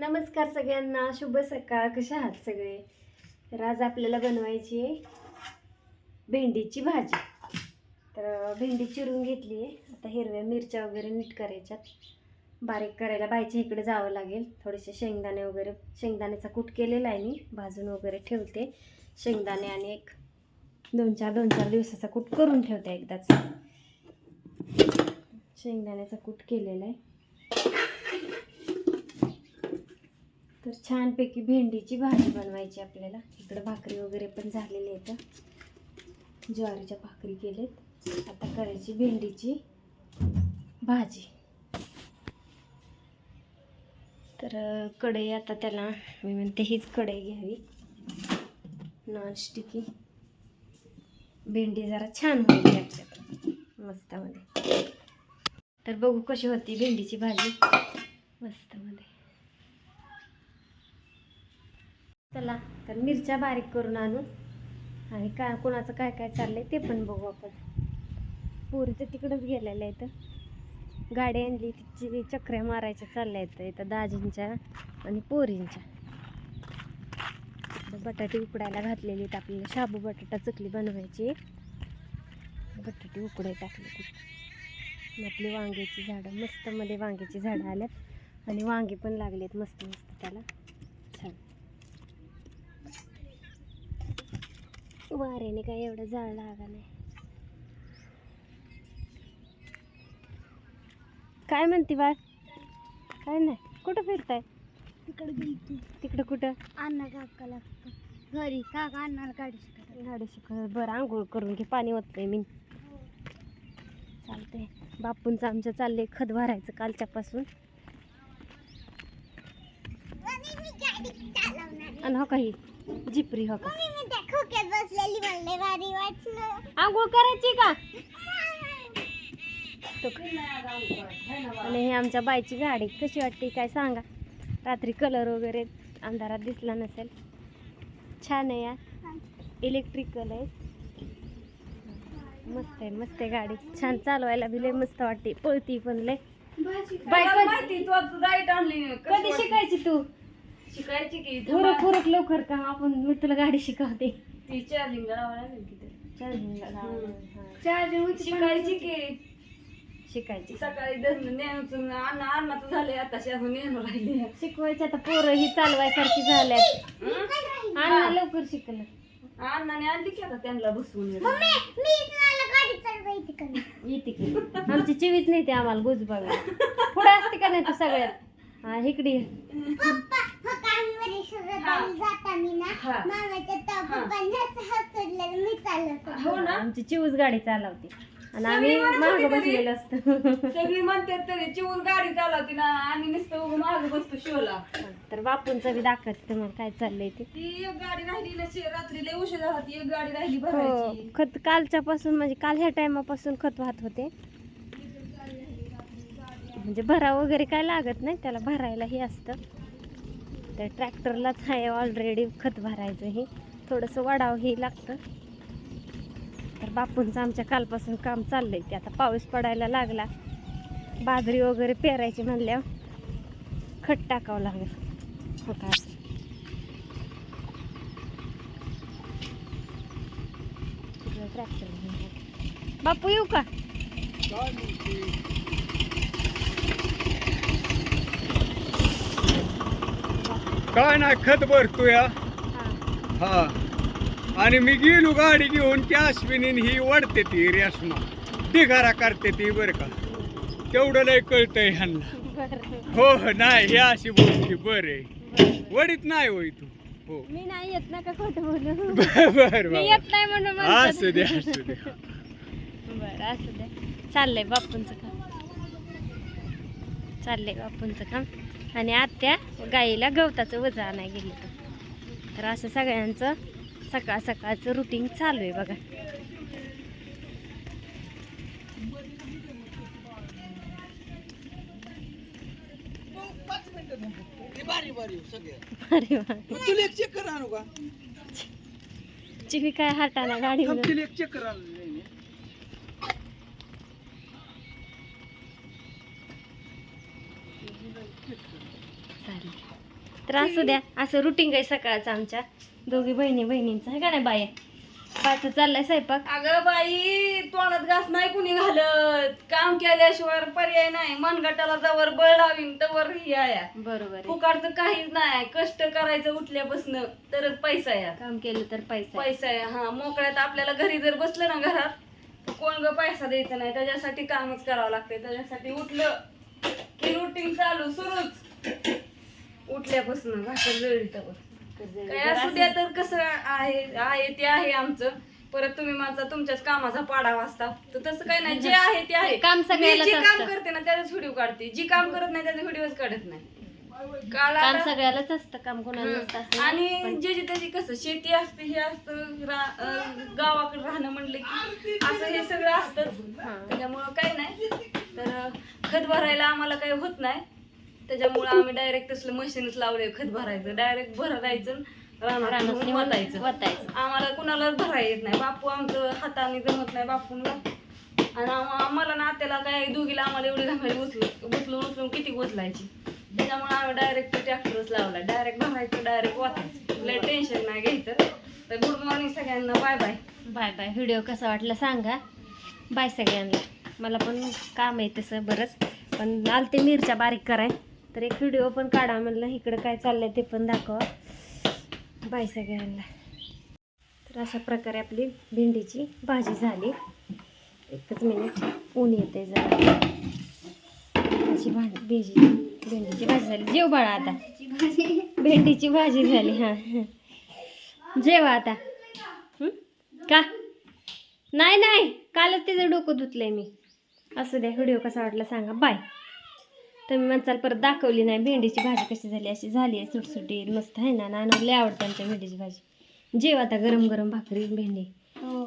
नमस्कार सगळ्यांना शुभ सकाळ. कशा आहात सगळे? तर आज आपल्याला बनवायची आहे भेंडीची भाजी. तर भेंडी चिरून घेतली आहे. आता हिरव्या मिरच्या वगैरे नीट करायच्यात. बारीक करायला बायच्या इकडे जावं लागेल. थोडेसे शेंगदाणे वगैरे शेंगदाण्याचा कूट केलेला आहे मी. भाजून वगैरे ठेवते. शेंगदाणे आणि एक दोन चार दोन चार दिवसाचा कूट करून ठेवते एकदाच. शेंगदाण्याचा कूट केलेला आहे. तर छानपैकी भेंडीची भाजी बनवायची आपल्याला. इकडं भाकरी वगैरे पण झालेली आहेत. ज्वारीच्या भाकरी केलेत. आता करायची भेंडीची भाजी. तर कढई आता त्याला मी म्हणते हीच कढई घ्यावी. नॉनस्टिकी भेंडी जरा छान होईल आपल्या मस्तामध्ये. तर बघू कशी होती भेंडीची भाजी. मस्तमध्ये. चला तर मिरच्या बारीक करून आणू. आणि काय कोणाचं काय काय चाललंय ते पण बघू आपण. पोरी तर तिकडंच गेलेल्या आहेत. गाडी आणली तिची चक्र्या मारायच्या चालल्या आहेत. इथं दाजींच्या आणि पोरींच्या. बटाटे उकडायला घातलेली आहेत आपल्याला. शाबू बटाटा चकली बनवायची. बटाटे उकडाय टाकले आपली वांग्याची झाडं मस्त मध्ये वांग्याची झाडं आल्यात. आणि वांगे पण लागलेत मस्त मस्त त्याला छान वाऱ्याने काय एवढं जाळ लागा नाही. काय म्हणते बाळ? काय नाही. कुठं फिरताय? तिकडे गेली तिकडं कुठं? अण्णा काकाला घरी काका अण्णाला गाडी शिकत गाडी शिकवत. बरं आंघोळ करून घे. पाणी ओतलंय मी. चालतंय. बापूंचं आमच्या चाललंय खत भरायचं कालच्यापासून. आणि हो काही जिपरी हो का? आंघोळ करायची का? तो आणि हे आमच्या बाईची गाडी कशी वाटते काय सांगा? रात्री कलर वगैरे अंधारात दिसला नसेल. छान आहे या इलेक्ट्रिकल आहे. मस्त आहे मस्त आहे गाडी. छान चालवायला बी लय मस्त वाटते. पळती पण लय. बाई कधी शिकायची तू? शिकायची की उरक उरक लवकर का आपण मी तुला गाडी शिकवते. ती चार्जिंग लागेल की हा. चार्जिंग शिकायची की शिकायची. सकाळी नेहमीचं अन्न अन्नाचं झाले आता अजून नेहमी राहिले शिकवायची आता पोरं ही चालवायसारखी झाल्यात. अण्णा लवकर शिकलं. अण्णाने आणली की आता त्यांना बसवून? येते की आमची चिवीच नाही ते आम्हाला गुजबावी पुढे असते का नाही तू सगळ्यात? हा इकडे ये. पप्पा पप्पा आम्ही वरेश्वरात जाताना ना हा. हो. ना? आमची गाडी चालवते. आणि आम्ही सगळी माणसं मागं होती तरी. बसलेलो असतो. सगळी म्हणतात तरी चिवून गाडी चालवती ना आणि नुसतं माग बसतो शोला. तर बापूंचं बी दाखवते तुम्हाला काय चाललंय ते. ती एक गाडी राहिली ना शे- रात्री लय उशीर झाला ती एक गाडी राहिली हो भरायची. खत कालच्या पासून म्हणजे काल ह्या टायमापासून खत वाहत होते. म्हणजे भरा वगैरे काय लागत नाही त्याला भरायला हे असतं. तर ट्रॅक्टरलाच आहे ऑलरेडी खत भरायचं हे. थोडंसं वाढावं हे लागतं. तर बापूंचं आमच्या कालपासून काम चाललं आहे ते. आता पाऊस पडायला लागला. बाजरी वगैरे पेरायची म्हणल्यावर खत टाकावं लागेल. हो का? असं ट्रॅक्टर बापू येऊ का? काय नाही खत भरतो या हा. हा. आणि मी गेलो गाडी घेऊन त्या अश्विनी ही वाढते ती रेशमा. ढिगारा करते ती बरं का. तेवढं लय कळतंय ह्यांना. हो हो, नाही हे अशी बोलती बरं आहे. वडीत नाही होय तू. हो. मी नाही येत ना का खोटं बोलू? बर मी. येत नाही म्हणून. असू दे असू दे. बरं असू दे. चाललंय बापूंचं चाललंय बापूंचं काम. आणि आत्या गाईला गवताचं वजा आणाय गेली तर तर असं सगळ्यांचं सकाळ सकाळचं रुटीन चालू आहे बघा. चिवी काय हाताना गाडीवर तुला एक चक्कर आणू चालेल. तर असू द्या असं रुटीन आहे सकाळचं आमच्या. दोघी बहिणी बहिणींचं आहे का नाही बाय बायचं चाललाय स्वयंपाक. अगं बाई तोंडात घास नाही कुणी घालत. काम केल्याशिवाय पर्याय नाही. मनगटाला जवळ बळ लावीन तवर ही आया बरोबर आहे. फुकारचं काहीच नाही. कष्ट करायचं उठल्यापासून तरच पैसा या काम केलं तर पैसा. पैसा आहे. हा मोकळ्यात आपल्याला घरी जर बसलं ना घरात तर कोण ग पैसा द्यायचा नाही? त्याच्यासाठी कामच करावं लागतंय. त्याच्यासाठी उठलं रुटीन चालू सुरूच. उठल्यापासून भाकर काय असू द्या तर कसं आहे आहे ते आहे आमचं. परत तुम्ही माझा तुमच्याच कामाचा पाडा वाचता तर तसं काही नाही जे आहे ते आहे. काम जे काम. करते ना त्याचाच व्हिडिओ काढते. जी काम करत नाही त्याचा व्हिडिओच काढत नाही. काल काम आता- सगळ्यालाच असतं काम कोणाला नसतं असं आणि पण जे जे त्याची कसं शेती असते हे असतं रा- अं, गावाकडे राहणं म्हणलं की असं हे सगळं असतं हा. त्याच्यामुळं काही नाही. तर खत भरायला आम्हाला काही होत नाही. त्याच्यामुळं आम्ही डायरेक्ट तसलं मशीनच लावले खत भरायचं. डायरेक्ट भरायचं वतायचं. वतायचं. आम्हाला कुणालाच भरायला येत नाही. बापू आमचं हाताने जमत नाही बापूला आणि आम- आम्हाला ना त्याला काय दोघीला आम्हाला एवढी घामारी उचलून उचलून उचलून किती उचलायची त्याच्यामुळे आम्ही डायरेक्ट ट्रॅक्टरच लावला डायरेक्ट भरायचं डायरेक्ट वाचायचं लय टेन्शन नाही घ्यायचं. तर गुड मॉर्निंग सगळ्यांना. Bye bye bye bye video कसा वाटला सांगा. बाय सगळ्यांना. मला पण काम आहे तसं बरंच. पण आलते मिरच्या बारीक कराय. तर एक व्हिडिओ पण काढा म्हणलं इकडं काय चाललंय ते पण दाखवा. बाय सगळ्यांना. तर अशा प्रकारे आपली भेंडीची भाजी झाली. एकच मिनिट ऊन येते जरा. अशी भांडी भेजी भेंडीची भाजी झाली. जेव बाळा आता. भेंडीची भाजी झाली हां. जेवा आता. का? नाही नाही. कालच तिचं डोकं धुतलंय मी. असू द्या व्हिडिओ कसा वाटला सांगा. बाय तुम्ही म्हणसाल परत दाखवली नाही भेंडीची भाजी कशी झाली अशी झाली आहे सुटसुटी मस्त आहे ना नाना लय आवडते आमच्या भेंडीची भाजी. जेव आता गरम गरम भाकरी भेंडी. हो.